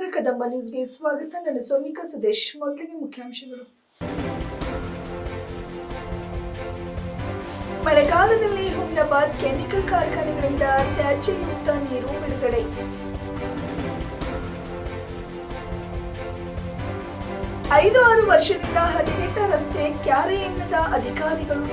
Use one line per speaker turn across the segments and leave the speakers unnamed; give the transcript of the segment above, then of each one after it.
ನಮಸ್ಕಾರ ಕದಂಬ ನ್ಯೂಸ್ಗೆ ಸ್ವಾಗತ. ನಾನು ಸೋನಿಕಾ ಸುದೇಶ್. ಮೊದಲಿಗೆ ಮುಖ್ಯಾಂಶಗಳು. ಮಳೆಗಾಲದಲ್ಲಿ ಹುಮ್ನಾಬಾದ್ ಕೆಮಿಕಲ್ ಕಾರ್ಖಾನೆಗಳಿಂದ ತ್ಯಾಜ್ಯಯುಕ್ತ ನೀರು ಬಿಡುಗಡೆ. ಐದು ಆರು ವರ್ಷದಿಂದ ಹದಿನೆಂಟ ರಸ್ತೆ ಕ್ಯಾರೆ ಎನ್ನದ ಅಧಿಕಾರಿಗಳು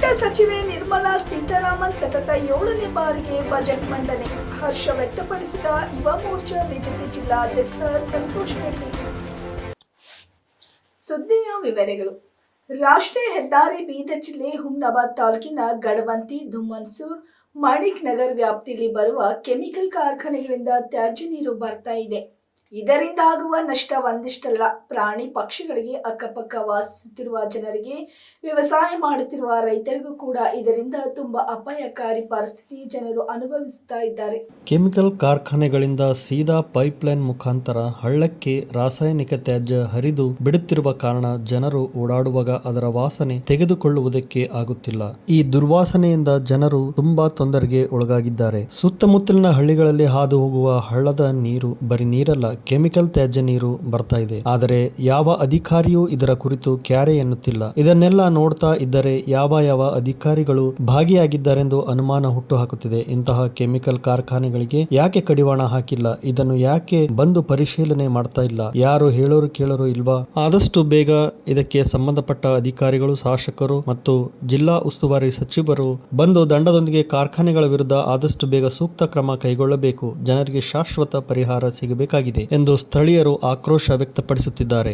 ವಿತ್ತ ಸಚಿವೆ ನಿರ್ಮಲಾ ಸೀತಾರಾಮನ್ ಸತತ ಏಳನೇ ಬಾರಿಗೆ ಬಜೆಟ್ ಮಂಡನೆ. ಹರ್ಷ ವ್ಯಕ್ತಪಡಿಸಿದ ಯುವ ಮೋರ್ಚಾ ಬಿಜೆಪಿ ಜಿಲ್ಲಾಧ್ಯಕ್ಷ ಸಂತೋಷ್ ರೆಡ್ಡಿ. ಸುದ್ದಿಯ ವಿವರಗಳು. ರಾಷ್ಟ್ರೀಯ ಹೆದ್ದಾರಿ ಬೀದರ್ ಜಿಲ್ಲೆ ಹುಮ್ನಾಬಾದ್ ತಾಲೂಕಿನ ಗಡವಂತಿ, ಧುಮ್ಮನ್ಸೂರ್ ಮಾಣಿಕ್ ನಗರ್ ವ್ಯಾಪ್ತಿಯಲ್ಲಿ ಬರುವ ಕೆಮಿಕಲ್ ಕಾರ್ಖಾನೆಗಳಿಂದ ತ್ಯಾಜ್ಯ ನೀರು ಬರ್ತಾ ಇದೆ. ಇದರಿಂದ ಆಗುವ ನಷ್ಟ ಒಂದಿಷ್ಟಲ್ಲ. ಪ್ರಾಣಿ ಪಕ್ಷಿಗಳಿಗೆ ಅಕ್ಕಪಕ್ಕ ವಾಸಿಸುತ್ತಿರುವ ಜನರಿಗೆ ವ್ಯವಸಾಯ ಮಾಡುತ್ತಿರುವ ರೈತರಿಗೂ ಕೂಡ ಇದರಿಂದ ತುಂಬಾ ಅಪಾಯಕಾರಿ ಪರಿಸ್ಥಿತಿ ಜನರು ಅನುಭವಿಸುತ್ತಾ ಇದ್ದಾರೆ.
ಕೆಮಿಕಲ್ ಕಾರ್ಖಾನೆಗಳಿಂದ ಸೀದಾ ಪೈಪ್ಲೈನ್ ಮುಖಾಂತರ ಹಳ್ಳಕ್ಕೆ ರಾಸಾಯನಿಕ ತ್ಯಾಜ್ಯ ಹರಿದು ಬಿಡುತ್ತಿರುವ ಕಾರಣ ಜನರು ಓಡಾಡುವಾಗ ಅದರ ವಾಸನೆ ತೆಗೆದುಕೊಳ್ಳುವುದಕ್ಕೆ ಆಗುತ್ತಿಲ್ಲ. ಈ ದುರ್ವಾಸನೆಯಿಂದ ಜನರು ತುಂಬಾ ತೊಂದರೆಗೆ ಒಳಗಾಗಿದ್ದಾರೆ. ಸುತ್ತಮುತ್ತಲಿನ ಹಳ್ಳಿಗಳಲ್ಲಿ ಹಾದು ಹೋಗುವ ಹಳ್ಳದ ನೀರು ಬರೀ ನೀರಲ್ಲ ಕೆಮಿಕಲ್ ತ್ಯಾಜ್ಯ ನೀರು ಬರ್ತಾ ಇದೆ. ಆದರೆ ಯಾವ ಅಧಿಕಾರಿಯೂ ಇದರ ಕುರಿತು ಕ್ಯಾರೆ ಎನ್ನುತ್ತಿಲ್ಲ. ಇದನ್ನೆಲ್ಲ ನೋಡ್ತಾ ಇದ್ದರೆ ಯಾವ ಯಾವ ಅಧಿಕಾರಿಗಳು ಭಾಗಿಯಾಗಿದ್ದಾರೆಂದು ಅನುಮಾನ ಹುಟ್ಟು ಹಾಕುತ್ತಿದೆ ಇಂತಹ ಕೆಮಿಕಲ್ ಕಾರ್ಖಾನೆಗಳಿಗೆ ಯಾಕೆ ಕಡಿವಾಣ ಹಾಕಿಲ್ಲ? ಇದನ್ನು ಯಾಕೆ ಬಂದು ಪರಿಶೀಲನೆ ಮಾಡ್ತಾ ಇಲ್ಲ? ಯಾರು ಹೇಳೋರು ಕೇಳೋರು ಇಲ್ವಾ? ಆದಷ್ಟು ಬೇಗ ಇದಕ್ಕೆ ಸಂಬಂಧಪಟ್ಟ ಅಧಿಕಾರಿಗಳು, ಶಾಸಕರು ಮತ್ತು ಜಿಲ್ಲಾ ಉಸ್ತುವಾರಿ ಸಚಿವರು ಬಂದು ದಂಡದೊಂದಿಗೆ ಕಾರ್ಖಾನೆಗಳ ವಿರುದ್ಧ ಆದಷ್ಟು ಬೇಗ ಸೂಕ್ತ ಕ್ರಮ ಕೈಗೊಳ್ಳಬೇಕು. ಜನರಿಗೆ ಶಾಶ್ವತ ಪರಿಹಾರ ಸಿಗಬೇಕಾಗಿದೆ. ಎಂದು ಸ್ಥಳೀಯರು ಆಕ್ರೋಶ ವ್ಯಕ್ತಪಡಿಸುತ್ತಿದ್ದಾರೆ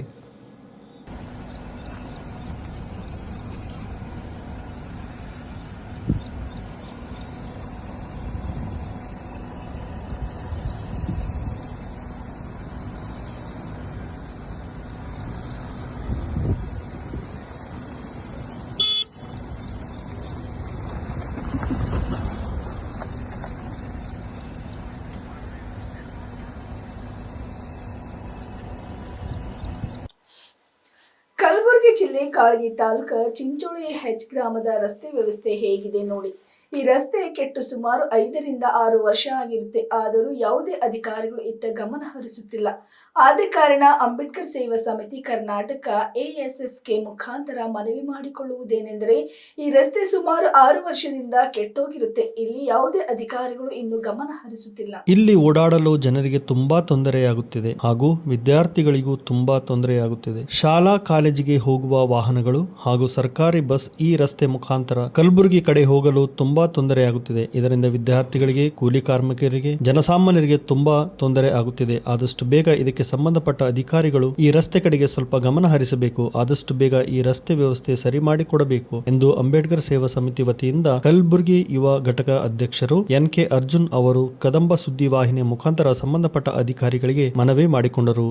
ಕಲಬುರಗಿ ಜಿಲ್ಲೆ ಕಾಳಗಿ ತಾಲೂಕ ಚಿಂಚೋಳಿ ಹೆಚ್ ಗ್ರಾಮದ ರಸ್ತೆ ವ್ಯವಸ್ಥೆ ಹೇಗಿದೆ ನೋಡಿ. ಈ ರಸ್ತೆ ಕೆಟ್ಟು ಸುಮಾರು ಐದರಿಂದ ಆರು ವರ್ಷ ಆಗಿರುತ್ತೆ. ಆದರೂ ಯಾವುದೇ ಅಧಿಕಾರಿಗಳು ಇತ್ತ ಗಮನ ಹರಿಸುತ್ತಿಲ್ಲ. ಆದ ಕಾರಣ ಅಂಬೇಡ್ಕರ್ ಸೇವಾ ಸಮಿತಿ ಕರ್ನಾಟಕ ಎಎಸ್ಎಸ್ಕೆ ಮುಖಾಂತರ ಮನವಿ ಮಾಡಿಕೊಳ್ಳುವುದೇನೆಂದರೆ, ಈ ರಸ್ತೆ ಸುಮಾರು ಆರು ವರ್ಷದಿಂದ ಕೆಟ್ಟೋಗಿರುತ್ತೆ. ಇಲ್ಲಿ ಯಾವುದೇ ಅಧಿಕಾರಿಗಳು ಇನ್ನು ಗಮನ ಹರಿಸುತ್ತಿಲ್ಲ.
ಇಲ್ಲಿ ಓಡಾಡಲು ಜನರಿಗೆ ತುಂಬಾ ತೊಂದರೆಯಾಗುತ್ತಿದೆ ಹಾಗೂ ವಿದ್ಯಾರ್ಥಿಗಳಿಗೂ ತುಂಬಾ ತೊಂದರೆಯಾಗುತ್ತಿದೆ. ಶಾಲಾ, ಕಾಲೇಜಿಗೆ ಹೋಗುವ ವಾಹನಗಳು ಹಾಗೂ ಸರ್ಕಾರಿ ಬಸ್ ಈ ರಸ್ತೆ ಮುಖಾಂತರ ಕಲಬುರಗಿ ಕಡೆ ಹೋಗಲು ತುಂಬಾ ತೊಂದರೆಯಾಗುತ್ತಿದೆ ಇದರಿಂದ ವಿದ್ಯಾರ್ಥಿಗಳಿಗೆ, ಕೂಲಿ ಕಾರ್ಮಿಕರಿಗೆ, ಜನಸಾಮಾನ್ಯರಿಗೆ ತುಂಬಾ ತೊಂದರೆ ಆಗುತ್ತಿದೆ. ಆದಷ್ಟು ಬೇಗ ಇದಕ್ಕೆ ಸಂಬಂಧಪಟ್ಟ ಅಧಿಕಾರಿಗಳು ಈ ರಸ್ತೆ ಕಡೆಗೆ ಸ್ವಲ್ಪ ಗಮನ ಹರಿಸಬೇಕು. ಆದಷ್ಟು ಬೇಗ ಈ ರಸ್ತೆ ವ್ಯವಸ್ಥೆ ಸರಿ ಮಾಡಿಕೊಡಬೇಕು ಎಂದು ಅಂಬೇಡ್ಕರ್ ಸೇವಾ ಸಮಿತಿ ವತಿಯಿಂದ ಕಲಬುರಗಿ ಯುವ ಘಟಕ ಅಧ್ಯಕ್ಷರು ಎನ್ ಕೆ ಅರ್ಜುನ್ ಅವರು ಕದಂಬ ಸುದ್ದಿ ವಾಹಿನಿಯ ಮುಖಾಂತರ ಸಂಬಂಧಪಟ್ಟ ಅಧಿಕಾರಿಗಳಿಗೆ ಮನವಿ ಮಾಡಿಕೊಂಡರು.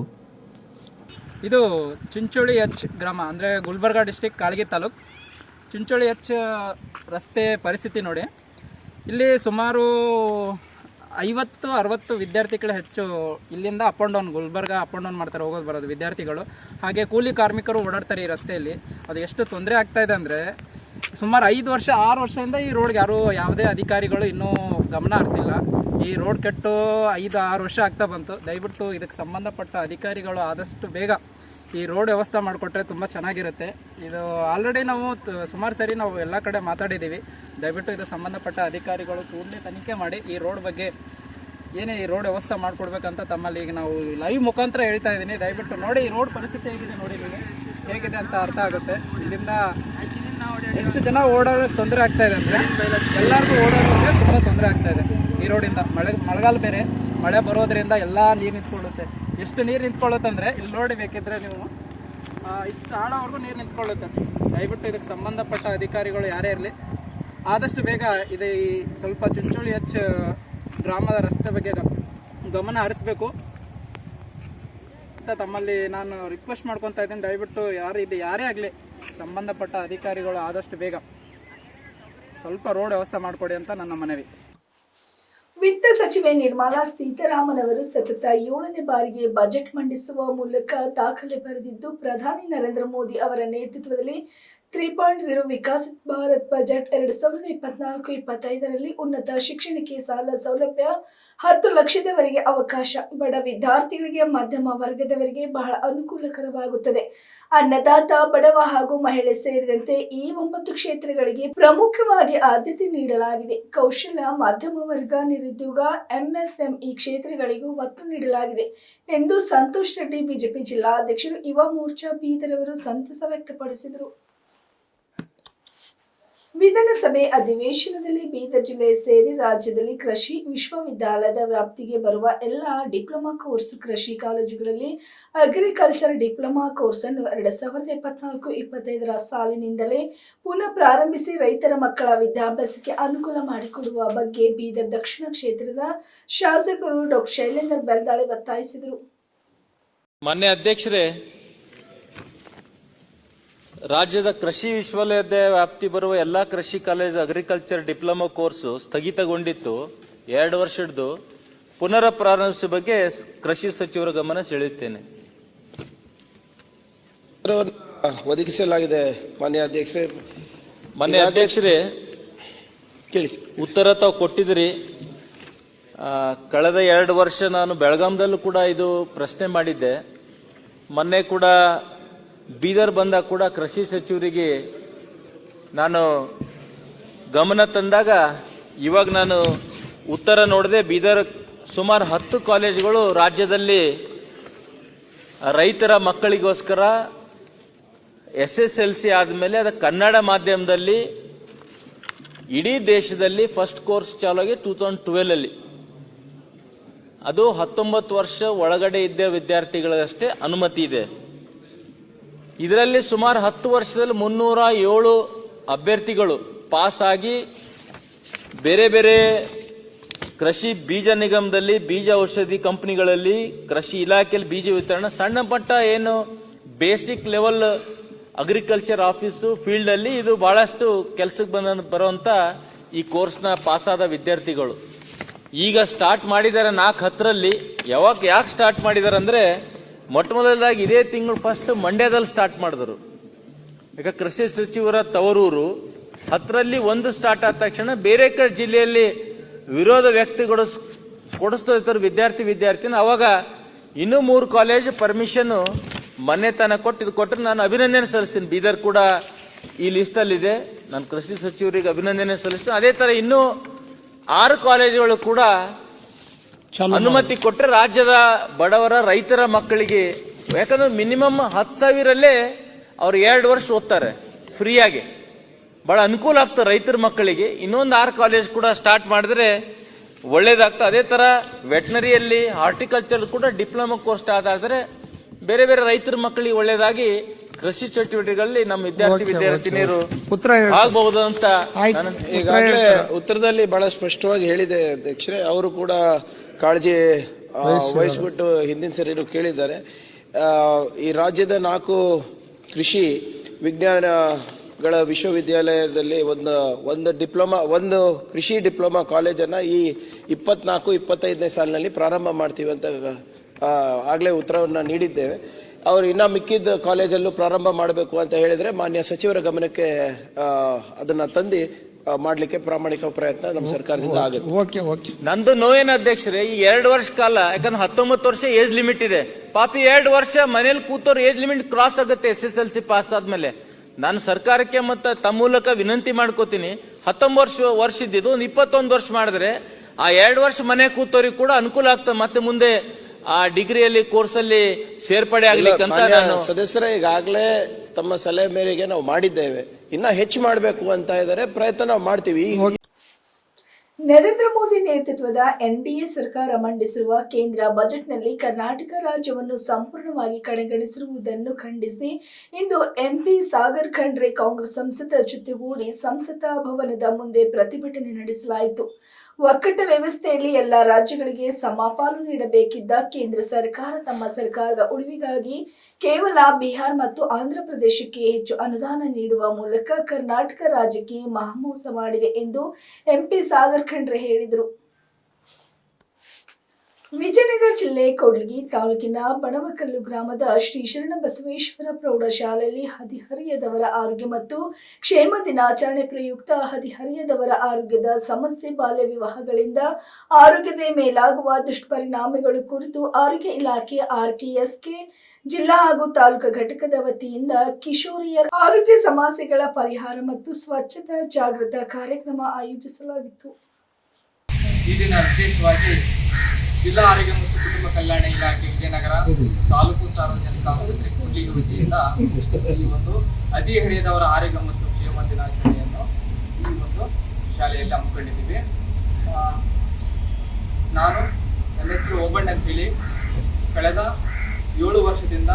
ಇದು ಚಿಂಚೋಳಿ ಎಚ್ ಗ್ರಾಮ ಅಂದ್ರೆ ಗುಲ್ಬರ್ಗಾ ಡಿಸ್ಟಿಕ್ ಕಾಳಗಿ ತಾಲೂಕ್. ಚಿಂಚೋಳಿ ಹೆಚ್ಚ ರಸ್ತೆ ಪರಿಸ್ಥಿತಿ ನೋಡಿ. ಇಲ್ಲಿ ಸುಮಾರು ಐವತ್ತು, ಅರವತ್ತು ವಿದ್ಯಾರ್ಥಿಗಳು ಹೆಚ್ಚು ಇಲ್ಲಿಂದ up and down Gulbarga up and down ಮಾಡ್ತಾರೆ, ಹೋಗೋದು ಬರೋದು ವಿದ್ಯಾರ್ಥಿಗಳು. ಹಾಗೆ ಕೂಲಿ ಕಾರ್ಮಿಕರು ಓಡಾಡ್ತಾರೆ ಈ ರಸ್ತೆಯಲ್ಲಿ. ಅದು ಎಷ್ಟು ತೊಂದರೆ ಆಗ್ತಾ ಇದೆ ಅಂದರೆ ಸುಮಾರು ಐದು ವರ್ಷ, ಆರು ವರ್ಷದಿಂದ ಈ ರೋಡ್ಗೆ ಯಾರು ಯಾವುದೇ ಅಧಿಕಾರಿಗಳು ಇನ್ನೂ ಗಮನ ಹರಿಸಿಲ್ಲ. ಈ ರೋಡ್ ಕೆಟ್ಟು ಐದು, ಆರು ವರ್ಷ ಆಗ್ತಾ ಬಂತು. ದಯವಿಟ್ಟು ಇದಕ್ಕೆ ಸಂಬಂಧಪಟ್ಟ ಅಧಿಕಾರಿಗಳು ಆದಷ್ಟು ಬೇಗ ಈ ರೋಡ್ ವ್ಯವಸ್ಥೆ ಮಾಡಿಕೊಟ್ರೆ ತುಂಬ ಚೆನ್ನಾಗಿರುತ್ತೆ. ಇದು ಆಲ್ರೆಡಿ ನಾವು ಸುಮಾರು ಸರಿ ನಾವು ಎಲ್ಲ ಕಡೆ ಮಾತಾಡಿದ್ದೀವಿ ದಯವಿಟ್ಟು ಇದು ಸಂಬಂಧಪಟ್ಟ ಅಧಿಕಾರಿಗಳು ಕೂಡಲೇ ತನಿಖೆ ಮಾಡಿ ಈ ರೋಡ್ ಬಗ್ಗೆ ಏನೇ ಈ ರೋಡ್ ವ್ಯವಸ್ಥೆ ಮಾಡಿಕೊಡ್ಬೇಕಂತ ತಮ್ಮಲ್ಲಿ ಈಗ ನಾವು ಲೈವ್ ಮುಖಾಂತರ ಹೇಳ್ತಾ ಇದ್ದೀನಿ. ದಯವಿಟ್ಟು ನೋಡಿ, ಈ ರೋಡ್ ಪರಿಸ್ಥಿತಿ ಹೇಗಿದೆ ನೋಡಿ ನೀವು. ಹೇಗಿದೆ ಅಂತ ಅರ್ಥ ಆಗುತ್ತೆ. ಇಲ್ಲಿಂದ ಎಷ್ಟು ಜನ ಓಡಾಡೋಕ್ಕೆ ತೊಂದರೆ ಆಗ್ತಾ ಇದೆ ಅಂದರೆ, ಎಲ್ಲರಿಗೂ ಓಡಾಡೋಕ್ಕೆ ತುಂಬ ತೊಂದರೆ ಆಗ್ತಾ ಇದೆ. ಈ ರೋಡಿಂದ ಮಳೆ, ಮಳೆಗಾಲ ಬೇರೆ, ಮಳೆ ಬರೋದ್ರಿಂದ ಎಲ್ಲ ನೀರು ನಿಂತ್ಕೊಳ್ಳುತ್ತೆ ಎಷ್ಟು ನೀರು ನಿಂತ್ಕೊಳ್ಳುತ್ತೆ ಅಂದರೆ ಇಲ್ಲಿ ನೋಡಿ ಬೇಕಿದ್ರೆ ನೀವು ಇಷ್ಟು ಆಳವರೆಗೂ ನೀರು ನಿಂತ್ಕೊಳ್ಳುತ್ತೆ. ದಯವಿಟ್ಟು ಇದಕ್ಕೆ ಸಂಬಂಧಪಟ್ಟ ಅಧಿಕಾರಿಗಳು ಯಾರೇ ಇರಲಿ. ಆದಷ್ಟು ಬೇಗ ಇದು ಈ ಸ್ವಲ್ಪ ಚುಂಚುಳಿ ಹಚ್ಚ ಗ್ರಾಮದ ರಸ್ತೆ ಬಗ್ಗೆ ಗಮನ ಹರಿಸ್ಬೇಕು. ಅಂತ ತಮ್ಮಲ್ಲಿ ನಾನು ರಿಕ್ವೆಸ್ಟ್ ಮಾಡ್ಕೊತಾ ಇದ್ದೀನಿ. ದಯವಿಟ್ಟು ಯಾರು ಇದು, ಯಾರೇ ಆಗಲಿ, ಸಂಬಂಧಪಟ್ಟ ಅಧಿಕಾರಿಗಳು ಆದಷ್ಟು ಬೇಗ ಸ್ವಲ್ಪ ರೋಡ್ ವ್ಯವಸ್ಥೆ ಮಾಡಿಕೊಡಿ ಅಂತ ನನ್ನ ಮನವಿ.
ವಿತ್ತ ಸಚಿವೆ ನಿರ್ಮಲಾ ಸೀತಾರಾಮನ್ ಅವರು ಸತತ ಏಳನೇ ಬಾರಿಗೆ ಬಜೆಟ್ ಮಂಡಿಸುವ ಮೂಲಕ ದಾಖಲೆ ಬರೆದಿದ್ದು, ಪ್ರಧಾನಿ ನರೇಂದ್ರ ಮೋದಿ ಅವರ ನೇತೃತ್ವದಲ್ಲಿ three point zero Vikas Bharat budget ಎರಡು ಸಾವಿರದ ಇಪ್ಪತ್ನಾಲ್ಕು ಇಪ್ಪತ್ತೈದರಲ್ಲಿ ಉನ್ನತ ಶಿಕ್ಷಣಕ್ಕೆ ಸಾಲ ಸೌಲಭ್ಯ ಹತ್ತು ಲಕ್ಷದವರೆಗೆ ಅವಕಾಶ. ಬಡ ವಿದ್ಯಾರ್ಥಿಗಳಿಗೆ ಮಧ್ಯಮ ವರ್ಗದವರಿಗೆ ಬಹಳ ಅನುಕೂಲಕರವಾಗುತ್ತದೆ. ಅನ್ನದಾತ, ಬಡವ ಹಾಗೂ ಮಹಿಳೆ ಸೇರಿದಂತೆ ಈ ಒಂಬತ್ತು ಕ್ಷೇತ್ರಗಳಿಗೆ ಪ್ರಮುಖವಾಗಿ ಆದ್ಯತೆ ನೀಡಲಾಗಿದೆ. ಕೌಶಲ್ಯ ಮಧ್ಯಮ ವರ್ಗ, ನಿರುದ್ಯೋಗ ಎಂಎಸ್ಎಂಇ ಕ್ಷೇತ್ರಗಳಿಗೂ ಒತ್ತು ನೀಡಲಾಗಿದೆ ಎಂದು ಸಂತೋಷ್ ರೆಡ್ಡಿ, ಬಿಜೆಪಿ ಜಿಲ್ಲಾಧ್ಯಕ್ಷರು ಯುವ ಮೋರ್ಚಾ ಬೀದರವರು ಸಂತಸ ವ್ಯಕ್ತಪಡಿಸಿದರು. ವಿಧಾನಸಭೆ ಅಧಿವೇಶನದಲ್ಲಿ ಬೀದರ್ ಜಿಲ್ಲೆ ಸೇರಿ ರಾಜ್ಯದಲ್ಲಿ ಕೃಷಿ ವಿಶ್ವವಿದ್ಯಾಲಯದ ವ್ಯಾಪ್ತಿಗೆ ಬರುವ ಎಲ್ಲ ಡಿಪ್ಲೊಮಾ ಕೋರ್ಸ್ ಕೃಷಿ ಕಾಲೇಜುಗಳಲ್ಲಿ ಅಗ್ರಿಕಲ್ಚರ್ ಡಿಪ್ಲೊಮಾ ಕೋರ್ಸ್ ಅನ್ನು ಎರಡ್ ಸಾವಿರದ ಇಪ್ಪತ್ನಾಲ್ಕು ಇಪ್ಪತ್ತೈದರ ಸಾಲಿನಿಂದಲೇ ಪುನಃ ಪ್ರಾರಂಭಿಸಿ ರೈತರ ಮಕ್ಕಳ ವಿದ್ಯಾಭ್ಯಾಸಕ್ಕೆ ಅನುಕೂಲ ಮಾಡಿಕೊಡುವ ಬಗ್ಗೆ ಬೀದರ್ ದಕ್ಷಿಣ ಕ್ಷೇತ್ರದ ಶಾಸಕರು ಡಾಕ್ಟರ್ ಶೈಲೇಂದ್ರ ಬೆಳ್ದಾಳೆ ಒತ್ತಾಯಿಸಿದರು.
ಮಾನ್ಯ ಅಧ್ಯಕ್ಷರೇ ರಾಜ್ಯದ ಕೃಷಿ ವಿಶ್ವಾಲಯದ ವ್ಯಾಪ್ತಿ ಬರುವ ಎಲ್ಲಾ ಕೃಷಿ ಕಾಲೇಜ್ ಅಗ್ರಿಕಲ್ಚರ್ ಡಿಪ್ಲೊಮಾ ಕೋರ್ಸು ಸ್ಥಗಿತಗೊಂಡಿತ್ತು. ಎರಡು ವರ್ಷದ್ದು ಪುನರ ಪ್ರಾರಂಭಿಸುವ ಬಗ್ಗೆ ಕೃಷಿ ಸಚಿವರ ಗಮನ ಸೆಳೆಯುತ್ತೇನೆ.
ಒದಗಿಸಲಾಗಿದೆ ಮಾನ್ಯ ಅಧ್ಯಕ್ಷರೇ.
ಮಾನ್ಯ ಅಧ್ಯಕ್ಷರೇ
ಕೇಳಿ.
ಉತ್ತರ ತಾವು ಕೊಟ್ಟಿದ್ರಿ ಕಳೆದ ಎರಡು ವರ್ಷ ನಾನು ಬೆಳಗಾಂದಲ್ಲೂ ಕೂಡ ಇದು ಪ್ರಶ್ನೆ ಮಾಡಿದ್ದೆ. ಮೊನ್ನೆ ಕೂಡ ಬೀದರ್ ಬಂದಾಗ ಕೂಡ ಕೃಷಿ ಸಚಿವರಿಗೆ ನಾನು ಗಮನ ತಂದಾಗ ಇವಾಗ ನಾನು ಉತ್ತರ ನೋಡಿದೆ ಬೀದರ್ ಸುಮಾರು ಹತ್ತು ಕಾಲೇಜುಗಳು ರಾಜ್ಯದಲ್ಲಿ ರೈತರ ಮಕ್ಕಳಿಗೋಸ್ಕರ ಎಸ್ ಎಸ್ ಎಲ್ ಸಿ ಆದಮೇಲೆ ಅದು ಕನ್ನಡ ಮಾಧ್ಯಮದಲ್ಲಿ ಇಡೀ ದೇಶದಲ್ಲಿ ಫಸ್ಟ್ ಕೋರ್ಸ್ ಚಾಲುವಾಗಿ ಟೂ ತೌಸಂಡ್ ಟ್ವೆಲ್ ಅಲ್ಲಿ ಅದು ಹತ್ತೊಂಬತ್ತು ವರ್ಷ ಒಳಗಡೆ ಇದ್ದ ವಿದ್ಯಾರ್ಥಿಗಳಷ್ಟೇ ಅನುಮತಿ ಇದೆ. ಇದರಲ್ಲಿ ಸುಮಾರು ಹತ್ತು ವರ್ಷದಲ್ಲಿ ಮುನ್ನೂರ ಏಳು ಅಭ್ಯರ್ಥಿಗಳು ಪಾಸ್ ಆಗಿ ಬೇರೆ ಬೇರೆ ಕೃಷಿ ಬೀಜ ನಿಗಮದಲ್ಲಿ, ಬೀಜ ಔಷಧಿ ಕಂಪನಿಗಳಲ್ಲಿ, ಕೃಷಿ ಇಲಾಖೆಯಲ್ಲಿ ಬೀಜ ವಿತರಣೆ. ಸಣ್ಣ ಮಟ್ಟ ಏನು basic level agriculture office field ಅಲ್ಲಿ ಇದು ಬಹಳಷ್ಟು ಕೆಲಸಕ್ಕೆ ಬಂದ ಬರುವಂತ ಈ ಕೋರ್ಸ್ನ ಪಾಸ್ ಆದ ವಿದ್ಯಾರ್ಥಿಗಳು. ಈಗ ಸ್ಟಾರ್ಟ್ ಮಾಡಿದ್ದಾರೆ ನಾಲ್ಕು ಹತ್ತರಲ್ಲಿ. ಯಾವಾಗ ಯಾಕೆ ಸ್ಟಾರ್ಟ್ ಮಾಡಿದ್ದಾರೆ ಅಂದ್ರೆ ಮೊಟ್ಟ ಮೊದಲಾಗಿ ಇದೇ ತಿಂಗಳು ಫಸ್ಟ್ ಮಂಡ್ಯದಲ್ಲಿ ಸ್ಟಾರ್ಟ್ ಮಾಡಿದ್ರು. ಈಗ ಕೃಷಿ ಸಚಿವರ ತವರೂರು, ಹತ್ತರಲ್ಲಿ ಒಂದು ಸ್ಟಾರ್ಟ್ ಆದ ತಕ್ಷಣ ಬೇರೆ ಕಡೆ ಜಿಲ್ಲೆಯಲ್ಲಿ ವಿರೋಧ ವ್ಯಕ್ತಿಗಳು ಕೊಡಿಸ್ತಾ ವಿದ್ಯಾರ್ಥಿ ವಿದ್ಯಾರ್ಥಿನ. ಅವಾಗ ಇನ್ನೂ ಮೂರು ಕಾಲೇಜ್ ಪರ್ಮಿಷನ್ ಮೊನ್ನೆ ತನಕ ಕೊಟ್ಟು ಇದು ಕೊಟ್ಟರೆ ನಾನು ಅಭಿನಂದನೆ ಸಲ್ಲಿಸ್ತೀನಿ. ಬೀದರ್ ಕೂಡ ಈ ಲಿಸ್ಟ್ ಇದೆ. ನಾನು ಕೃಷಿ ಸಚಿವರಿಗೆ ಅಭಿನಂದನೆ ಸಲ್ಲಿಸ್ತೀನಿ. ಅದೇ ತರ ಇನ್ನೂ ಆರು ಕಾಲೇಜುಗಳು ಕೂಡ ಅನುಮತಿ ಕೊಟ್ಟರೆ ರಾಜ್ಯದ ಬಡವರ ರೈತರ ಮಕ್ಕಳಿಗೆ ಯಾಕಂದ್ರೆ ಮಿನಿಮಮ್ ಹತ್ತು ಸಾವಿರಲ್ಲೇ ಅವ್ರು ಎರಡು ವರ್ಷ ಓದ್ತಾರೆ ಫ್ರೀಯಾಗಿ. ಬಹಳ ಅನುಕೂಲ ಆಗ್ತದೆ ರೈತರ ಮಕ್ಕಳಿಗೆ. ಇನ್ನೊಂದು ಆರ್ ಕಾಲೇಜ್ ಕೂಡ ಸ್ಟಾರ್ಟ್ ಮಾಡಿದ್ರೆ ಒಳ್ಳೇದಾಗ್ತದೆ. ಅದೇ ತರ ವೆಟನರಿಯಲ್ಲಿ ಹಾರ್ಟಿಕಲ್ಚರ್ ಕೂಡ ಡಿಪ್ಲೊಮಾ ಕೋರ್ಸ್ ಸ್ಟಾರ್ಟ್ ಆದರೆ ಬೇರೆ ಬೇರೆ ರೈತರ ಮಕ್ಕಳಿಗೆ ಒಳ್ಳೇದಾಗಿ ಕೃಷಿ ಚಟುವಟಿಕೆಗಳಲ್ಲಿ ನಮ್ಮ ವಿದ್ಯಾರ್ಥಿ ವಿದ್ಯಾರ್ಥಿನಿಯರು ಆಗಬಹುದು ಅಂತ
ಈಗಾಗಲೇ ಉತ್ತರದಲ್ಲಿ ಬಹಳ ಸ್ಪಷ್ಟವಾಗಿ ಹೇಳಿದೆ ಅಧ್ಯಕ್ಷರೇ. ಅವರು ಕೂಡ ಕಾಳಜಿ ವಹಿಸ್ಬಿಟ್ಟು ಹಿಂದಿನ ಸರಿನೂ ಕೇಳಿದ್ದಾರೆ. ಈ ರಾಜ್ಯದ ನಾಲ್ಕು ಕೃಷಿ ವಿಜ್ಞಾನಗಳ ವಿಶ್ವವಿದ್ಯಾಲಯದಲ್ಲಿ ಒಂದು ಒಂದು ಡಿಪ್ಲೊಮಾ ಒಂದು ಕೃಷಿ ಡಿಪ್ಲೊಮಾ ಕಾಲೇಜನ್ನು ಈ ಇಪ್ಪತ್ನಾಲ್ಕು ಇಪ್ಪತ್ತೈದನೇ ಸಾಲಿನಲ್ಲಿ ಪ್ರಾರಂಭ ಮಾಡ್ತೀವಿ ಅಂತ ಆಗಲೇ ಉತ್ತರವನ್ನು ನೀಡಿದ್ದೇವೆ. ಅವರು ಇನ್ನೂ ಮಿಕ್ಕಿದ ಕಾಲೇಜಲ್ಲೂ ಪ್ರಾರಂಭ ಮಾಡಬೇಕು ಅಂತ ಹೇಳಿದರೆ ಮಾನ್ಯ ಸಚಿವರ ಗಮನಕ್ಕೆ ಅದನ್ನು ತಂದು ಮಾಡ್ಲಿಕ್ಕೆ ಪ್ರಾಮಾಣಿಕ ಪ್ರಯತ್ನ ನಮ್ಮ ಸರ್ಕಾರದಿಂದ ಆಗುತ್ತೆ.
ನಂದು ನೋವೇನ ಅಧ್ಯಕ್ಷರೇ ಈ ಎರಡು ವರ್ಷ ಕಾಲ ಯಾಕಂದ್ರೆ ಹತ್ತೊಂಬತ್ತು ವರ್ಷ ಏಜ್ ಲಿಮಿಟ್ ಇದೆ. ಪಾಪಿ ಎರಡು ವರ್ಷ ಮನೇಲಿ ಕೂತೋರ್ ಏಜ್ ಲಿಮಿಟ್ ಕ್ರಾಸ್ ಆಗುತ್ತೆ S S L C pass ಆದ್ಮೇಲೆ. ನಾನು ಸರ್ಕಾರಕ್ಕೆ ಮತ್ತೆ ತಮ್ಮ ಮೂಲಕ ವಿನಂತಿ ಮಾಡ್ಕೋತೀನಿ ಹತ್ತೊಂಬತ್ತು ವರ್ಷ ವರ್ಷ ಇದ್ದಿದ್ದು ಒಂದು ಇಪ್ಪತ್ತೊಂದು ವರ್ಷ ಮಾಡಿದ್ರೆ ಆ ಎರಡು ವರ್ಷ ಮನೆ ಕೂತೋರಿಗೆ ಕೂಡ ಅನುಕೂಲ ಆಗ್ತದೆ. ಮತ್ತೆ ಮುಂದೆ ಆ ಡಿಗ್ರಿಯಲ್ಲಿ ಕೋರ್ಸಲ್ಲಿ ಸೇರ್ಪಡೆ
ಆಗ್ಲಿಕ್ಕಂತ
ನಾನು
ಸದಸ್ಯರೇ ಈಗಾಗಲೇ ತಮ್ಮ ಸಲಹೆ ಮೇರೆಗೆ ನಾವು ಮಾಡಿದ್ದೇವೆ. ಇನ್ನ ಹೆಚ್ಚು ಮಾಡಬೇಕು ಅಂತ ಇದ್ದಾರೆ ಪ್ರಯತ್ನ ನಾವು ಮಾಡ್ತೀವಿ.
ನರೇಂದ್ರ ಮೋದಿ ನೇತೃತ್ವದ ಎನ್ಡಿಎ ಸರ್ಕಾರ ಮಂಡಿಸಿರುವ ಕೇಂದ್ರ ಬಜೆಟ್ನಲ್ಲಿ ಕರ್ನಾಟಕ ರಾಜ್ಯವನ್ನು ಸಂಪೂರ್ಣವಾಗಿ ಕಡೆಗಣಿಸಿರುವುದನ್ನು ಖಂಡಿಸಿ, ಇಂದು ಎಂಪಿ ಸಾಗರ್ ಖಂಡ್ರೆ ಕಾಂಗ್ರೆಸ್ ಸಂಸದ ಜೊತೆಗೂಡಿ ಸಂಸತ ಭವನದ ಮುಂದೆ ಪ್ರತಿಭಟನೆ ನಡೆಸಲಾಯಿತು. ಒಕ್ಕಟ್ಟ ವ್ಯವಸ್ಥೆಯಲ್ಲಿ ಎಲ್ಲ ರಾಜ್ಯಗಳಿಗೆ ಸಮಪಾಲು ನೀಡಬೇಕಿದ್ದ ಕೇಂದ್ರ ಸರ್ಕಾರ, ತಮ್ಮ ಸರ್ಕಾರದ ಉಳಿವಿಗಾಗಿ ಕೇವಲ ಬಿಹಾರ್ ಮತ್ತು ಆಂಧ್ರ ಪ್ರದೇಶಕ್ಕೆ ಹೆಚ್ಚು ಅನುದಾನ ನೀಡುವ ಮೂಲಕ ಕರ್ನಾಟಕ ರಾಜ್ಯಕ್ಕೆ ಮಹಾಮೋಸ ಮಾಡಿವೆ ಎಂದು ಎಂಪಿ ಸಾಗರ್ ಖಂಡ್ರೆ ಹೇಳಿದರು. ವಿಜಯನಗರ ಜಿಲ್ಲೆ ಕೊಡ್ಲಿಗಿ ತಾಲೂಕಿನ ಬಣವಕಲ್ಲು ಗ್ರಾಮದ ಶ್ರೀ ಶರಣ ಬಸವೇಶ್ವರ ಪ್ರೌಢಶಾಲೆಯಲ್ಲಿ ಹದಿಹರಿಯದವರ ಆರೋಗ್ಯ ಮತ್ತು ಕ್ಷೇಮ ದಿನಾಚರಣೆ ಪ್ರಯುಕ್ತ ಹದಿಹರಿಯದವರ ಆರೋಗ್ಯದ ಸಮಸ್ಯೆ ಬಾಲ್ಯ ವಿವಾಹಗಳಿಂದ ಆರೋಗ್ಯದ ಮೇಲಾಗುವ ದುಷ್ಪರಿಣಾಮಗಳು ಕುರಿತು ಆರೋಗ್ಯ ಇಲಾಖೆ ಆರ್ಕೆಎಸ್ಕೆ ಜಿಲ್ಲಾ ಹಾಗೂ ತಾಲೂಕು ಘಟಕದ ವತಿಯಿಂದ ಕಿಶೋರಿಯರ ಆರೋಗ್ಯ ಸಮಸ್ಯೆಗಳ ಪರಿಹಾರ ಮತ್ತು ಸ್ವಚ್ಛತಾ ಜಾಗೃತ ಕಾರ್ಯಕ್ರಮ ಆಯೋಜಿಸಲಾಗಿತ್ತು.
ಈ ದಿನ ವಿಶೇಷವಾಗಿ ಜಿಲ್ಲಾ ಆರೋಗ್ಯ ಮತ್ತು ಕುಟುಂಬ ಕಲ್ಯಾಣ ಇಲಾಖೆ ವಿಜಯನಗರ ತಾಲೂಕು ಸಾರ್ವಜನಿಕ ಆಸ್ಪತ್ರೆ ಕೂಡ್ಲಿಗಿ ವತಿಯಿಂದ ಈ ಒಂದು ಹದಿಹರೆಯದವರ ಆರೋಗ್ಯ ಮತ್ತು ಕ್ಷೇಮ ದಿನಾಚರಣೆಯನ್ನು ಈ ಒಂದು ಶಾಲೆಯಲ್ಲಿ ಹಮ್ಮಿಕೊಂಡಿದ್ದೀವಿ. ನಾನು ನನ್ನ ಹೆಸರು ಓಬಣ್ಣ ಅಂತೇಳಿ ಕಳೆದ ಏಳು ವರ್ಷದಿಂದ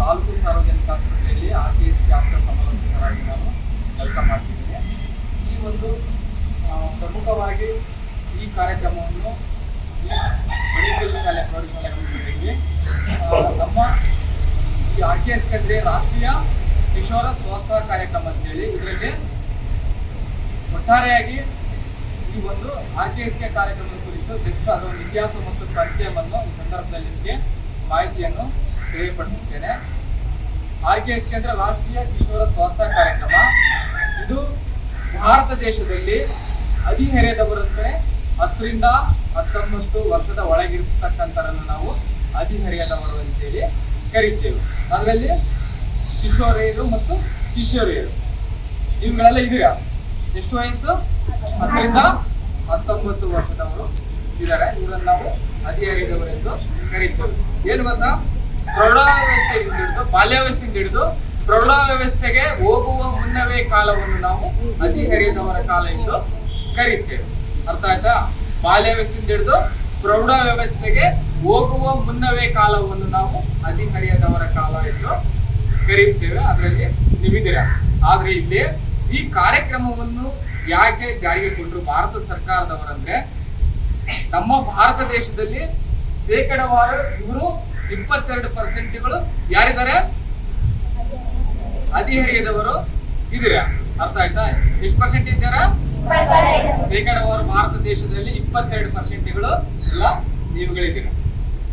ತಾಲೂಕು ಸಾರ್ವಜನಿಕ ಆಸ್ಪತ್ರೆಯಲ್ಲಿ ಆರ್ ಟಿ ಎಸ್ ಕ್ಯಾಂಪಸ್ ಸಮಾಲೋಚಕರಾಗಿ ನಾನು ಕೆಲಸ ಮಾಡ್ತಿದ್ದೀನಿ. ಈ ಒಂದು ಪ್ರಮುಖವಾಗಿ ಈ ಕಾರ್ಯಕ್ರಮವನ್ನು ಆ, ನಮ್ಮ ಈ ಆರ್ ಟಿ ಎಸ್ ಕಂಡ್ರೆ ರಾಷ್ಟ್ರೀಯ ಕಿಶೋರ ಸ್ವಾಸ್ಥ್ಯ ಕಾರ್ಯಕ್ರಮ ಅಂತೇಳಿ ಇದರಲ್ಲಿ ಒಟ್ಟಾರೆಯಾಗಿ ಈ ಒಂದು ಆರ್ ಟಿ ಎಸ್ ಕೆ ಕಾರ್ಯಕ್ರಮದ ಕುರಿತು ಜಸ್ಟ್ ಅದರ ಇತಿಹಾಸ ಮತ್ತು ಪರಿಚಯವನ್ನು ಈ ಸಂದರ್ಭದಲ್ಲಿ ನಿಮಗೆ ಮಾಹಿತಿಯನ್ನು ತಿಳಿಯಪಡಿಸುತ್ತೇನೆ. ಆರ್ ಕೆ ಎಸ್ ಕೆ ಅಂದ್ರೆ ರಾಷ್ಟ್ರೀಯ ಕಿಶೋರ ಸ್ವಾಸ್ಥ್ಯ ಕಾರ್ಯಕ್ರಮ. ಇದು ಭಾರತ ದೇಶದಲ್ಲಿ ಹದಿಹರೆಯದವರಂದರೆ ಹತ್ತರಿಂದ ಹತ್ತೊಂಬತ್ತು ವರ್ಷದ ಒಳಗಿರ್ತಕ್ಕಂಥರನ್ನು ನಾವು ಹದಿಹರೆಯದವರು ಅಂತೇಳಿ ಕರಿತೇವೆ. ಅದರಲ್ಲಿ ಕಿಶೋರಿಯರು ಮತ್ತು ಕಿಶೋರಿಯರು ಇವುಗಳೆಲ್ಲ ಇದೀರಾ ಎಷ್ಟು ವಯಸ್ಸು? ಹತ್ತರಿಂದ ಹತ್ತೊಂಬತ್ತು ವರ್ಷದವರು ಇದ್ದಾರೆ. ಇವರನ್ನು ನಾವು ಹದಿಹರೆಯದವರೆಂದು ಕರೀತೇವೆ. ಏನು ಗೊತ್ತಾ? ಪ್ರೌಢಾವಸ್ಥೆಯಿಂದ ಹಿಡಿದು ಬಾಲ್ಯಾವಸ್ಥೆಯಿಂದ ಹಿಡಿದು ಪ್ರೌಢಾವ್ಯವಸ್ಥೆಗೆ ಹೋಗುವ ಮುನ್ನವೇ ಕಾಲವನ್ನು ನಾವು ಹದಿಹರೆಯದವರ ಕಾಲ ಎಂದು ಕರೀತೇವೆ. ಅರ್ಥ ಆಯ್ತಾ? ಬಾಲ್ಯಾವಸ್ಥೆಯಿಂದ ಹಿಡಿದು ಪ್ರೌಢ ವ್ಯವಸ್ಥೆಗೆ ಹೋಗುವ ಮುನ್ನವೇ ಕಾಲವನ್ನು ನಾವು ಹದಿಹರಿಯದವರ ಕಾಲ ಎಂದು ಕರೆಯುತ್ತೇವೆ. ಅದರಲ್ಲಿ ನಿಮಿದಿರ. ಆದ್ರೆ ಇಲ್ಲಿ ಈ ಕಾರ್ಯಕ್ರಮವನ್ನು ಯಾಕೆ ಜಾರಿಗೆ ಕೊಟ್ಟರು ಭಾರತ ಸರ್ಕಾರದವರಂದ್ರೆ ನಮ್ಮ ಭಾರತ ದೇಶದಲ್ಲಿ ಶೇಕಡವಾರು ಇವರು ಇಪ್ಪತ್ತೆರಡು ಪರ್ಸೆಂಟ್ಗಳು ಯಾರಿದ್ದಾರೆ? ಹದಿಹರಿಯದವರು ಇದಿರ ಅರ್ಥ ಆಯ್ತಾ? ಎಷ್ಟು ಪರ್ಸೆಂಟ್ ಇದ್ದಾರಾ? ಶೇಕಡವಾರು ಭಾರತ ದೇಶದಲ್ಲಿ ಇಪ್ಪತ್ತೆರಡು ಪರ್ಸೆಂಟ್ಗಳು ಎಲ್ಲ ನೀವುಗಳಿದ್ದೀರ?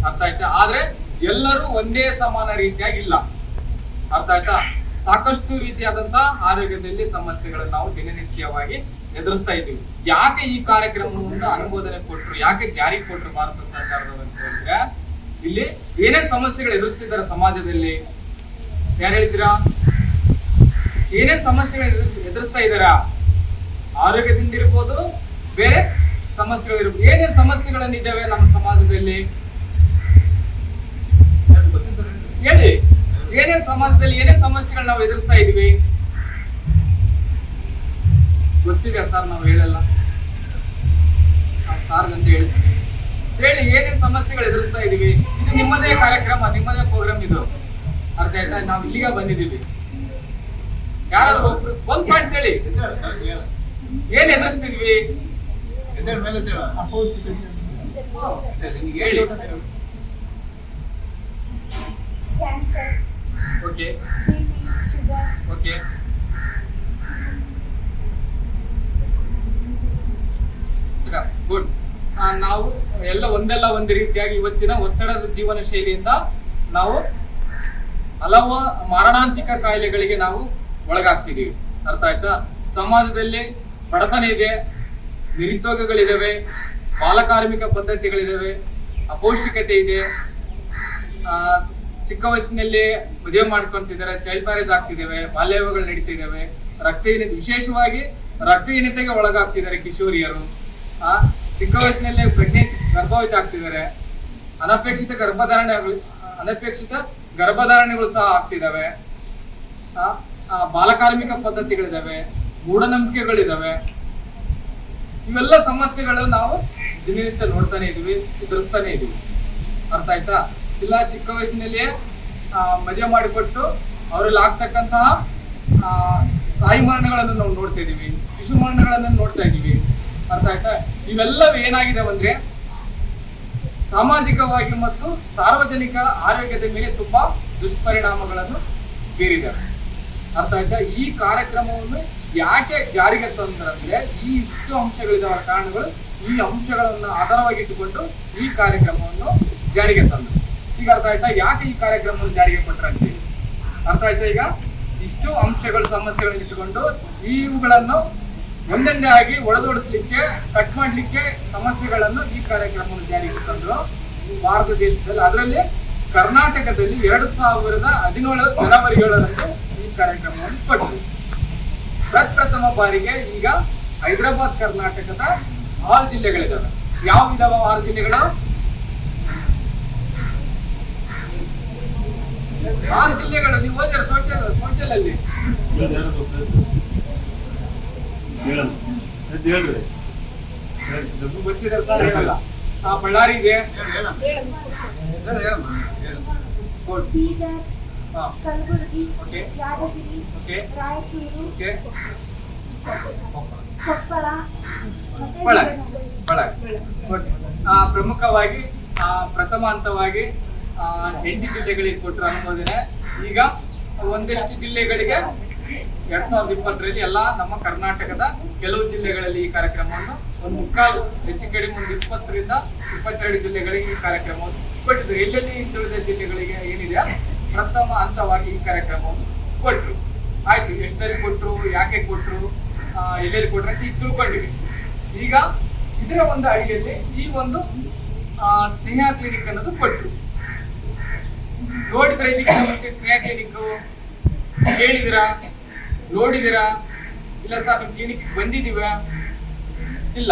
ಅರ್ಥ ಆಯ್ತಾ? ಆದ್ರೆ ಎಲ್ಲರೂ ಒಂದೇ ಸಮಾನ ರೀತಿಯಾಗಿ ಇಲ್ಲ ಅರ್ಥ ಆಯ್ತಾ? ಸಾಕಷ್ಟು ರೀತಿಯಾದಂತಹ ಆರೋಗ್ಯದಲ್ಲಿ ಸಮಸ್ಯೆಗಳನ್ನು ನಾವು ದಿನನಿತ್ಯವಾಗಿ ಎದುರಿಸ್ತಾ ಇದ್ದೀವಿ. ಯಾಕೆ ಈ ಕಾರ್ಯಕ್ರಮವನ್ನು ಅನುಮೋದನೆ ಕೊಟ್ಟರು ಯಾಕೆ ಜಾರಿ ಕೊಟ್ಟರು ಭಾರತ ಸರ್ಕಾರದವರು ಅಂತ ಹೇಳಿದ್ರೆ, ಇಲ್ಲಿ ಏನೇನ್ ಸಮಸ್ಯೆಗಳು ಎದುರಿಸ್ತಿದ್ದಾರೆ ಸಮಾಜದಲ್ಲಿ? ಯಾರು ಹೇಳ್ತೀರಾ? ಏನೇನ್ ಸಮಸ್ಯೆಗಳು ಎದುರಿಸ್- ಎದುರಿಸ್ತಾ ಇದ್ದಾರಾ? ಆರೋಗ್ಯದಿಂದ ಇರ್ಬೋದು ಬೇರೆ ಸಮಸ್ಯೆಗಳು ಇರ್ಬೋದು ಏನೇನ್ ಸಮಸ್ಯೆಗಳನ್ನಿದ್ದಾವೆ ನಮ್ಮ ಸಮಾಜದಲ್ಲಿ? ಹೇಳಿ. ಏನೇನ್ ಸಮಾಜದಲ್ಲಿ ಏನೇನ್ ಸಮಸ್ಯೆಗಳು ನಾವು ಎದುರಿಸ್ತಾ ಇದೀವಿ ಗೊತ್ತಿದೆ ಸರ್ ನಾವು ಹೇಳಲ್ಲ? ಸಾರ್ ಅಂತ ಹೇಳ್ತೀವಿ ಹೇಳಿ, ಏನೇನ್ ಸಮಸ್ಯೆಗಳು ಎದುರಿಸ್ತಾ ಇದೀವಿ ಇದು ನಿಮ್ಮದೇ ಕಾರ್ಯಕ್ರಮ, ನಿಮ್ಮದೇ ಪ್ರೋಗ್ರಾಮ್ ಇದು. ಅರ್ಥ ಆಯ್ತಾ? ನಾವು ಇಲ್ಲಿಗೆ ಬಂದಿದ್ದೀವಿ. ಯಾರಾದ್ರೂ ಒಂದ್ ಪಾಯಿಂಟ್ಸ್ ಹೇಳಿ. ಏನ್ ಎದುರಿಸ್ತಿದ್ವಿ? ಹೇಳಿ. ಓಕೆ. ಗುಡ್. ನಾವು ಎಲ್ಲ ಒಂದಲ್ಲ ಒಂದು ರೀತಿಯಾಗಿ ಇವತ್ತಿನ ಒತ್ತಡದ ಜೀವನ ಶೈಲಿಯಿಂದ ನಾವು ಹಲವು ಮಾರಣಾಂತಿಕ ಕಾಯಿಲೆಗಳಿಗೆ ನಾವು ಒಳಗಾಗ್ತಿದೀವಿ ಅರ್ಥ ಆಯ್ತಾ? ಸಮಾಜದಲ್ಲಿ ಬಡತನ ಇದೆ ನಿರುದ್ಯೋಗಗಳಿದಾವೆ ಬಾಲಕಾರ್ಮಿಕ ಪದ್ಧತಿಗಳಿದ್ದಾವೆ ಅಪೌಷ್ಟಿಕತೆ ಇದೆ ಚಿಕ್ಕ ವಯಸ್ಸಿನಲ್ಲಿ ಮದುವೆ ಮಾಡ್ಕೊಂತಿದ್ದಾರೆ ಚೈಲ್ಡ್ ಮ್ಯಾರೇಜ್ ಆಗ್ತಿದ್ದಾವೆ ಬಾಲ್ಯವಿವಾಹಗಳು ನಡೀತಿದ್ದಾವೆ ರಕ್ತಹೀನತೆ ವಿಶೇಷವಾಗಿ ರಕ್ತಹೀನತೆಗೆ ಒಳಗಾಗ್ತಿದ್ದಾರೆ ಕಿಶೋರಿಯರು. ಆ ಚಿಕ್ಕ ವಯಸ್ಸಿನಲ್ಲೇ ಪ್ರೆಗ್ನೆನ್ಸಿ ಗರ್ಭವತಿ ಆಗ್ತಿದ್ದಾರೆ. ಅನಪೇಕ್ಷಿತ ಗರ್ಭಧಾರಣೆಗಳು ಅನಪೇಕ್ಷಿತ ಗರ್ಭಧಾರಣೆಗಳು ಸಹ ಆಗ್ತಿದ್ದಾವೆ ಆ, ಬಾಲಕಾರ್ಮಿಕ ಪದ್ಧತಿಗಳಿದಾವೆ. ಮೂಢನಂಬಿಕೆಗಳಿದಾವೆ. ಇವೆಲ್ಲ ಸಮಸ್ಯೆಗಳು ನಾವು ದಿನನಿತ್ಯ ನೋಡ್ತಾನೆ ಇದೀವಿ ಎದುರಿಸ್ತಾನೆ ಇದೀವಿ ಅರ್ಥ ಆಯ್ತಾ? ಇಲ್ಲ ಚಿಕ್ಕ ವಯಸ್ಸಿನಲ್ಲಿಯೇ ಮದುವೆ ಮಾಡಿಕೊಟ್ಟು ಅವರಲ್ಲಿ ಆಗ್ತಕ್ಕಂತಹ ಆ, ತಾಯಿ ಮರಣಗಳನ್ನು ನಾವು ನೋಡ್ತಾ ಇದೀವಿ ಶಿಶು ಮರಣಗಳನ್ನು ನೋಡ್ತಾ ಇದೀವಿ ಅರ್ಥ ಆಯ್ತಾ? ಇವೆಲ್ಲವೂ ಏನಾಗಿದೆ ಅಂದ್ರೆ ಸಾಮಾಜಿಕವಾಗಿ ಮತ್ತು ಸಾರ್ವಜನಿಕ ಆರೋಗ್ಯದ ಮೇಲೆ ತುಂಬಾ ದುಷ್ಪರಿಣಾಮಗಳನ್ನು ಬೀರಿದೆ ಅರ್ಥ ಆಯ್ತಾ? ಈ ಕಾರ್ಯಕ್ರಮವನ್ನು ಯಾಕೆ ಜಾರಿಗೆ ತಂದ್ರಂದ್ರೆ ಈ ಇಷ್ಟು ಅಂಶಗಳಿದಾವ ಕಾರಣಗಳು ಈ ಅಂಶಗಳನ್ನು ಆಧಾರವಾಗಿಟ್ಟುಕೊಂಡು ಈ ಕಾರ್ಯಕ್ರಮವನ್ನು ಜಾರಿಗೆ ತಂದರು. ಈಗ ಅರ್ಥ ಆಯ್ತಾ? ಯಾಕೆ ಈ ಕಾರ್ಯಕ್ರಮವನ್ನು ಜಾರಿಗೆ ಕೊಟ್ಟರಂತೆ ಅರ್ಥ ಆಯ್ತಾ ಈಗ? ಇಷ್ಟು ಅಂಶಗಳು, ಸಮಸ್ಯೆಗಳನ್ನು ಇಟ್ಟುಕೊಂಡು ಇವುಗಳನ್ನು ಒಂದೊಂದೇ ಆಗಿ ಒಳದೊಡಿಸ್ಲಿಕ್ಕೆ ಕಟ್ ಮಾಡ್ಲಿಕ್ಕೆ ಸಮಸ್ಯೆಗಳನ್ನು ಈ ಕಾರ್ಯಕ್ರಮವನ್ನು ಜಾರಿಗೆ ತಂದ್ರು ಭಾರತ ದೇಶದಲ್ಲಿ. ಅದರಲ್ಲಿ ಕರ್ನಾಟಕದಲ್ಲಿ ಎರಡು ಸಾವಿರದ ಹದಿನೇಳು ಜನವರಿ ಏಳರಂದು ಕಾರ್ಯಕ್ರಮವನ್ನು ಕೊಟ್ಟರು ಪ್ರಪ್ರಥಮ ಬಾರಿಗೆ ಈಗ ಹೈದರಾಬಾದ್ ಕರ್ನಾಟಕದ ಆರು ಜಿಲ್ಲೆಗಳಿದ್ದಾವೆ. ಯಾವ ಇದಾವ ಆರು ಜಿಲ್ಲೆಗಳು? ಆರು ಜಿಲ್ಲೆಗಳು. ನೀವು ಓದಿರ ಸೋಷಿಯಲ್ ಸೋಷಿಯಲ್ ಅಲ್ಲಿ. ಗೊತ್ತಿದೆ ಸರ್ ಹೇಳಲ್ಲ. ಆ, ಬಳ್ಳಾರಿ ಇದೆ
ಕಲಬುರಗಿ. ಯಾದಗಿರಿ. ರಾಯಚೂರು. ಕೊಪ್ಪಳ
ಪ್ರಮುಖವಾಗಿ ಪ್ರಥಮ ಹಂತವಾಗಿ ಎಂಟು ಜಿಲ್ಲೆಗಳಿಗೆ ಕೊಟ್ಟರು ಅನ್ಕೋದಿದೆ ಈಗ ಒಂದಿಷ್ಟು ಜಿಲ್ಲೆಗಳಿಗೆ ಎರಡ್ ಸಾವಿರದ ಇಪ್ಪತ್ತರಲ್ಲಿ ಎಲ್ಲ ನಮ್ಮ ಕರ್ನಾಟಕದ ಕೆಲವು ಜಿಲ್ಲೆಗಳಲ್ಲಿ ಈ ಕಾರ್ಯಕ್ರಮವನ್ನು ಒಂದು ಮುಕ್ಕಾಲು ಹೆಚ್ಚು ಕಡಿಮೆ ಒಂದು ಇಪ್ಪತ್ತರಿಂದ ಇಪ್ಪತ್ತೆರಡು ಜಿಲ್ಲೆಗಳಿಗೆ ಈ ಕಾರ್ಯಕ್ರಮವನ್ನು ಕೊಟ್ಟಿದ್ರು ಎಲ್ಲೆಲ್ಲಿ ಹಿಂದುಳಿದ ಜಿಲ್ಲೆಗಳಿಗೆ ಏನಿದೆ? ಪ್ರಥಮ ಹಂತವಾಗಿ ಈ ಕಾರ್ಯಕ್ರಮವನ್ನು ಕೊಟ್ಟರು ಆಯ್ತು ಎಷ್ಟರಲ್ಲಿ ಕೊಟ್ಟರು ಯಾಕೆ ಕೊಟ್ಟರು ಎಲ್ಲೆಲ್ಲಿ ಕೊಟ್ರು ಅಂತ ಈಗ ತಿಳ್ಕೊಂಡಿವಿ. ಈಗ ಇದರ ಒಂದು ಅಡಿಯಲ್ಲಿ ಈ ಒಂದು ಸ್ನೇಹ ಕ್ಲಿನಿಕ್ ಅನ್ನೋದು ಕೊಟ್ಟರು ನೋಡಿದ್ರೆ ಇದಕ್ಕೆ ಸ್ನೇಹ ಕ್ಲಿನಿಕ್ ಕೇಳಿದಿರಾ? ನೋಡಿದಿರಾ? ಇಲ್ಲ ಸರ್ ಕ್ಲಿನಿಕ್ ಬಂದಿದೀವ ಇಲ್ಲ.